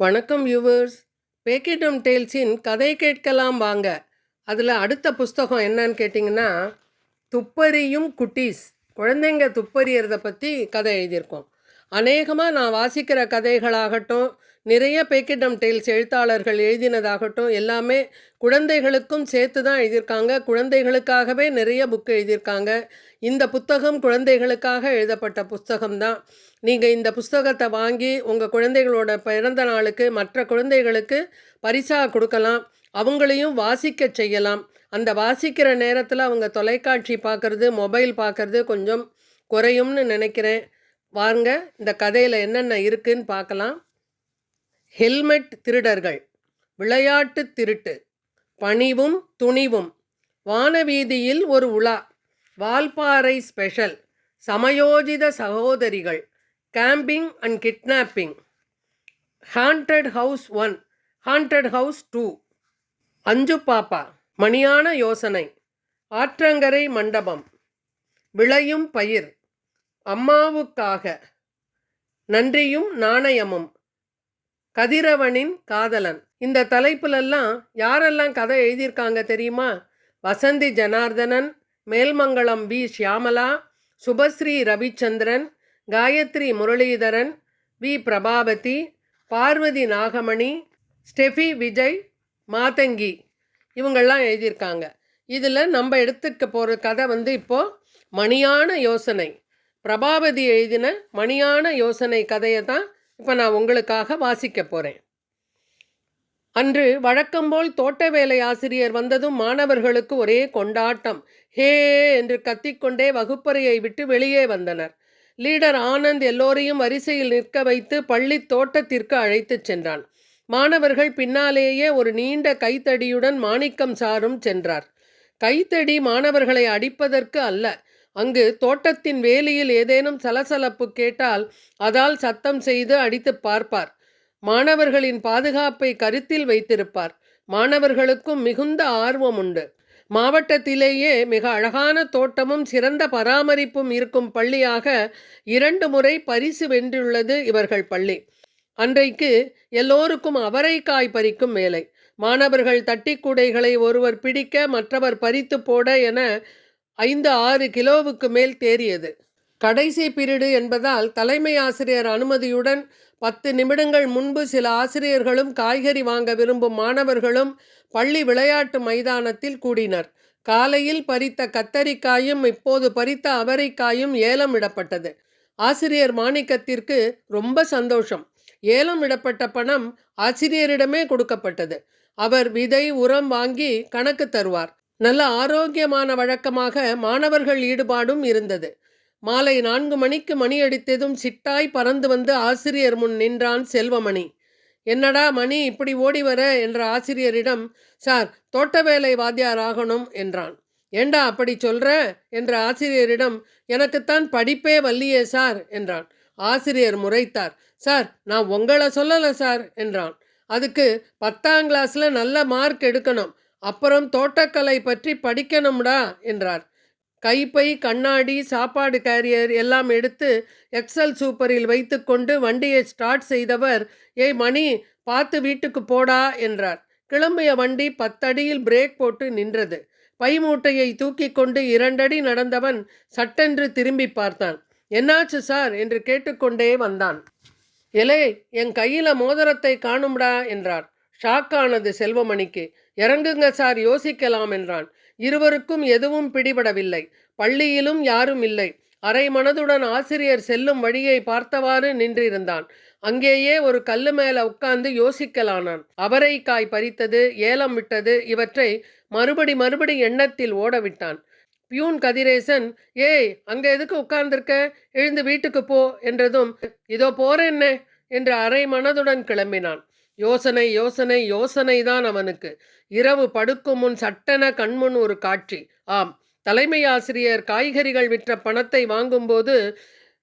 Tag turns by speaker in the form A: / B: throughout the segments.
A: வணக்கம் வியூவர்ஸ் பேக்கிடம் டேல்ஸின் கதை கேட்கலாம் வாங்க. அதில் அடுத்த புஸ்தகம் என்னன்னு கேட்டிங்கன்னா துப்பறியும் குட்டீஸ். குழந்தைங்க துப்பறியறதை பற்றி கதை எழுதியிருக்கோம். அநேகமாக நான் வாசிக்கிற கதைகளாகட்டும் நிறைய பேக்கிடம் டெய்ல்ஸ் எழுத்தாளர்கள் எழுதினதாகட்டும் எல்லாமே குழந்தைகளுக்கும் சேர்த்து தான் எழுதியிருக்காங்க. குழந்தைகளுக்காகவே நிறைய புக்கு எழுதியிருக்காங்க. இந்த புத்தகம் குழந்தைகளுக்காக எழுதப்பட்ட புஸ்தகம்தான் நீங்கள் இந்த புஸ்தகத்தை வாங்கி உங்கள் குழந்தைகளோட பிறந்த நாளுக்கு மற்ற குழந்தைகளுக்கு பரிசாக கொடுக்கலாம். அவங்களையும் வாசிக்க செய்யலாம். அந்த வாசிக்கிற நேரத்தில் அவங்க தொலைக்காட்சி பார்க்குறது மொபைல் பார்க்குறது கொஞ்சம் குறையும்னு நினைக்கிறேன். வாருங்க இந்த கதையில் என்னென்ன இருக்குன்னு பார்க்கலாம். ஹெல்மெட் திருடர்கள் விளையாட்டு திருட்டு பணிவும் துணிவும். வானவீதியில் ஒரு உலா வால்பாறை ஸ்பெஷல் சமயோஜித சகோதரிகள் camping and kidnapping. Haunted house one haunted house two. அஞ்சு பாப்பா மணியான யோசனை ஆற்றங்கரை மண்டபம். விளையும் பயிர் அம்மாவுக்காக. நன்றியும் நாணயமும். கதிரவனின் காதலன். இந்த தலைப்புலெல்லாம் யாரெல்லாம் கதை எழுதியிருக்காங்க தெரியுமா? Vasanthi Janardhanan Melmangalam V. Shyamala Subhashree Ravichandran Gayathri Muralidharan V. Prabhavathi Parvathi Nagamani Steffi Vijay Mathangi. இவங்கெல்லாம் எழுதியிருக்காங்க. இதில் நம்ம எடுத்துக்க போகிற கதை வந்து இப்போது மணியான யோசனை. பிரபாவதி எழுதின மணியான யோசனை கதையை தான் இப்போ நான் உங்களுக்காக வாசிக்க போகிறேன் அன்று வழக்கம்போல் தோட்ட வேலை ஆசிரியர் வந்ததும் மாணவர்களுக்கு ஒரே கொண்டாட்டம். ஹே என்று கத்திக்கொண்டே வகுப்பறையை விட்டு வெளியே வந்தனர். லீடர் ஆனந்த் எல்லோரையும் வரிசையில் நிற்க வைத்து பள்ளி தோட்டத்திற்கு அழைத்துச் சென்றான். மாணவர்கள் பின்னாலேயே ஒரு நீண்ட கைத்தடியுடன் மாணிக்கம் சாரும் சென்றார். கைத்தடி மாணவர்களை அடிப்பதற்கு அல்ல அங்கு தோட்டத்தின் வேலியில் ஏதேனும் சலசலப்பு கேட்டால் அதால் சத்தம் செய்து அடித்து பார்ப்பார். மாணவர்களின் பாதுகாப்பை கருத்தில் வைத்திருப்பார். மாணவர்களுக்கும் மிகுந்த ஆர்வம் உண்டு மாவட்டத்திலேயே மிக அழகான தோட்டமும் சிறந்த பராமரிப்பும் இருக்கும் பள்ளியாக இரண்டு முறை பரிசு வென்றுள்ளது இவர்கள் பள்ளி. அன்றைக்கு எல்லோருக்கும் அவரைக்காய் பறிக்கும் வேலை. மாணவர்கள் தட்டி கூடைகளை ஒருவர் பிடிக்க மற்றவர் பறித்து போட என ஐந்து ஆறு கிலோவுக்கு மேல் தேறியது. கடைசி பீரியடு என்பதால் தலைமை ஆசிரியர் அனுமதியுடன் பத்து நிமிடங்கள் முன்பு சில ஆசிரியர்களும் காய்கறி வாங்க விரும்பும் மாணவர்களும் பள்ளி விளையாட்டு மைதானத்தில் கூடினர். காலையில் பறித்த கத்தரிக்காயும் இப்போது பறித்த அவரைக்காயும் ஏலம் விடப்பட்டது ஆசிரியர் மாணிக்கத்திற்கு ரொம்ப சந்தோஷம். ஏலம் விடப்பட்ட பணம் ஆசிரியரிடமே கொடுக்கப்பட்டது. அவர் விதை உரம் வாங்கி கணக்கு தருவார். நல்ல ஆரோக்கியமான வழக்கமாக மாணவர்கள் ஈடுபாடும் இருந்தது. மாலை நான்கு மணிக்கு மணி அடித்ததும் சிட்டாய் பறந்து வந்து ஆசிரியர் முன் நின்றான் செல்வமணி. என்னடா மணி இப்படி ஓடி வர? என்ற ஆசிரியரிடம் சார் தோட்ட வேலை வாத்தியார் ஆகணும் என்றான். ஏண்டா அப்படி சொல்ற? என்ற ஆசிரியரிடம் எனக்குத்தான் படிப்பே வல்லியே சார் என்றான். ஆசிரியர் முறைத்தார். சார் நான் உங்களை சொல்லலை சார் என்றான். அதுக்கு பத்தாம் கிளாஸில் நல்ல மார்க் எடுக்கணும். அப்புறம் தோட்டக்கலை பற்றி படிக்கணும்டா என்றார். கைப்பை கண்ணாடி சாப்பாடு கேரியர் எல்லாம் எடுத்து எக்ஸல் சூப்பரில் வைத்துக்கொண்டு வண்டியை ஸ்டார்ட் செய்தவர் ஏய் மணி பார்த்து வீட்டுக்கு போடா என்றார். கிளம்பிய வண்டி பத்தடியில் பிரேக் போட்டு நின்றது. பை மூட்டையை தூக்கி கொண்டு இரண்டடி நடந்தவன் சட்டென்று திரும்பி பார்த்தான். என்னாச்சு சார்? என்று கேட்டுக்கொண்டே வந்தான். எலே என் கையில் மோதிரத்தை காணும்டா என்றார். ஷாக்கானது செல்வமணிக்கு. இறங்குங்க சார் யோசிக்கலாம் என்றான். இருவருக்கும் எதுவும் பிடிபடவில்லை. பள்ளியிலும் யாரும் இல்லை. அரை மனதுடன் ஆசிரியர் செல்லும் வழியை பார்த்தவாறு நின்றிருந்தான். அங்கேயே ஒரு கல்லு மேல உட்கார்ந்து யோசிக்கலானான். அவரைக்காய் பறித்தது ஏலம் விட்டது இவற்றை மறுபடி மறுபடி எண்ணத்தில் ஓடவிட்டான். பியூன் கதிரேசன் ஏய் அங்கே எதுக்கு உட்கார்ந்திருக்க? எழுந்து வீட்டுக்கு போ என்றதும் இதோ போறேன்னே என்று அரை மனதுடன் கிளம்பினான். யோசனை யோசனை யோசனைதான் அவனுக்கு. இரவு படுக்கும் முன் சட்டென கண்முன் ஒரு காட்சி. ஆம் தலைமை ஆசிரியர் காய்கறிகள் விற்ற பணத்தை வாங்கும்போது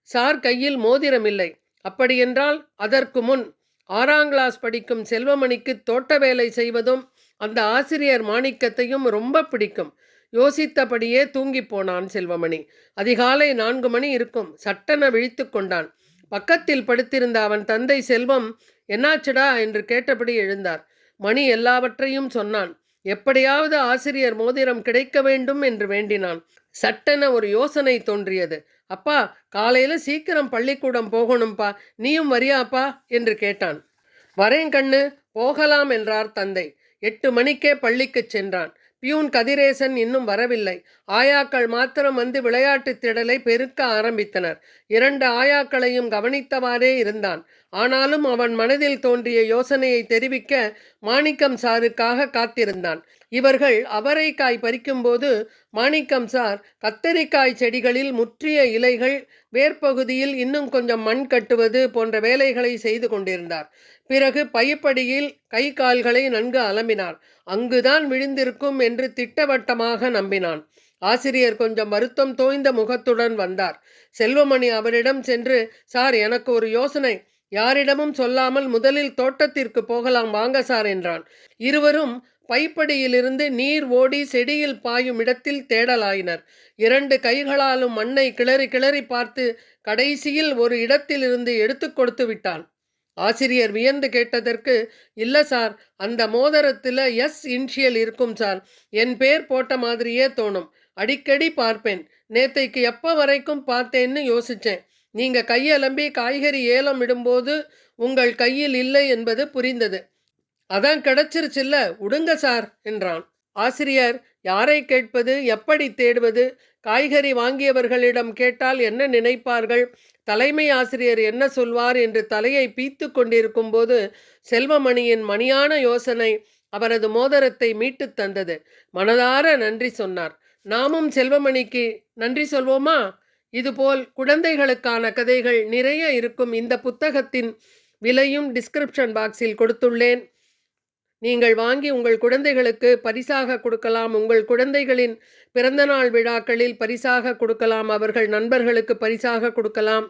A: சார் கையில் மோதிரம் இல்லை. அப்படியென்றால் அதற்கு முன் ஆறாம் கிளாஸ் படிக்கும் செல்வமணிக்கு தோட்ட வேலை செய்வதும் அந்த ஆசிரியர் மாணிக்கத்தையும் ரொம்ப பிடிக்கும். யோசித்தபடியே தூங்கி போனான் செல்வமணி. அதிகாலை நான்கு மணி இருக்கும். சட்டென விழித்து கொண்டான். பக்கத்தில் படுத்திருந்த அவன் தந்தை செல்வம் என்னாச்சுடா? என்று கேட்டபடி எழுந்தார். மணி எல்லாவற்றையும் சொன்னான். எப்படியாவது ஆசிரியர் மோதிரம் கிடைக்க வேண்டும் என்று வேண்டினான். சட்டென ஒரு யோசனை தோன்றியது. அப்பா காலையில சீக்கிரம் பள்ளிக்கூடம் போகணும்பா. நீயும் வரியாப்பா? என்று கேட்டான். வரேன் கண்ணு. போகலாம் என்றார் தந்தை. எட்டு மணிக்கே பள்ளிக்குச் சென்றான். பியூன் கதிரேசன் இன்னும் வரவில்லை. ஆயாக்கள் மாத்திரம் வந்து விளையாட்டுத் திடலை பெருக்க ஆரம்பித்தனர். இரண்டு ஆயாக்களையும் கவனித்தவாறே இருந்தான். ஆனாலும் அவன் மனதில் தோன்றிய யோசனையை தெரிவிக்க மாணிக்கம் சாருக்காக காத்திருந்தான். இவர்கள் அவரைக்காய் பறிக்கும்போது மாணிக்கம் சார் கத்தரிக்காய் செடிகளில் முற்றிய இலைகள் வேர்ப்பகுதியில் இன்னும் கொஞ்சம் மண் கட்டுவது போன்ற வேலைகளை செய்து கொண்டிருந்தார். பிறகு பைப்படியில் கை கால்களை நன்கு அலம்பினார். அங்குதான் விழுந்திருக்கும் என்று திட்டவட்டமாக நம்பினான். ஆசிரியர் கொஞ்சம் வருத்தம் தோய்ந்த முகத்துடன் வந்தார். செல்வமணி அவரிடம் சென்று சார் எனக்கு ஒரு யோசனை. யாரிடமும் சொல்லாமல் முதலில் தோட்டத்திற்கு போகலாம் வாங்க சார் என்றான். இருவரும் பைப்படியிலிருந்து நீர் ஓடி செடியில் பாயும் இடத்தில் தேடலாயினர். இரண்டு கைகளாலும் மண்ணை கிளறி கிளறி பார்த்து கடைசியில் ஒரு இடத்திலிருந்து எடுத்து கொடுத்து விட்டான். ஆசிரியர் வியந்து கேட்டதற்கு இல்லை சார் அந்த மோதிரத்தில் எஸ் இன்ஷியல் இருக்கும் சார். என் பேர் போட்ட மாதிரியே தோணும். அடிக்கடி பார்ப்பேன். நேத்தைக்கு எப்போ வரைக்கும் பார்த்தேன்னு யோசித்தேன் நீங்கள் கையலம்பி காய்கறி ஏலம் இடும்போது உங்கள் கையில் இல்லை என்பது புரிந்தது. அதான் கிடைச்சிருச்சுல்ல உடுங்க சார் என்றான். ஆசிரியர் யாரை கேட்பது எப்படி தேடுவது? காய்கறி வாங்கியவர்களிடம் கேட்டால் என்ன நினைப்பார்கள்? தலைமை ஆசிரியர் என்ன சொல்வார் என்று தலையை பீத்து கொண்டிருக்கும் போது செல்வமணியின் மணியான யோசனை அவரது மோதிரத்தை மீட்டு தந்தது. மனதார நன்றி சொன்னார். நாமும் செல்வமணிக்கு நன்றி சொல்வோமா? இதுபோல் குழந்தைகளுக்கான கதைகள் நிறைய இருக்கும். இந்த புத்தகத்தின் விலையும் டிஸ்கிரிப்ஷன் பாக்ஸில் கொடுத்துள்ளேன். நீங்கள் வாங்கி உங்கள் குழந்தைகளுக்கு பரிசாக கொடுக்கலாம். உங்கள் குழந்தைகளின் பிறந்தநாள் விழாக்களில் பரிசாக கொடுக்கலாம். அவர்கள் நண்பர்களுக்கு பரிசாக கொடுக்கலாம்.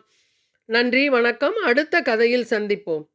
A: நன்றி வணக்கம். அடுத்த கதையில் சந்திப்போம்.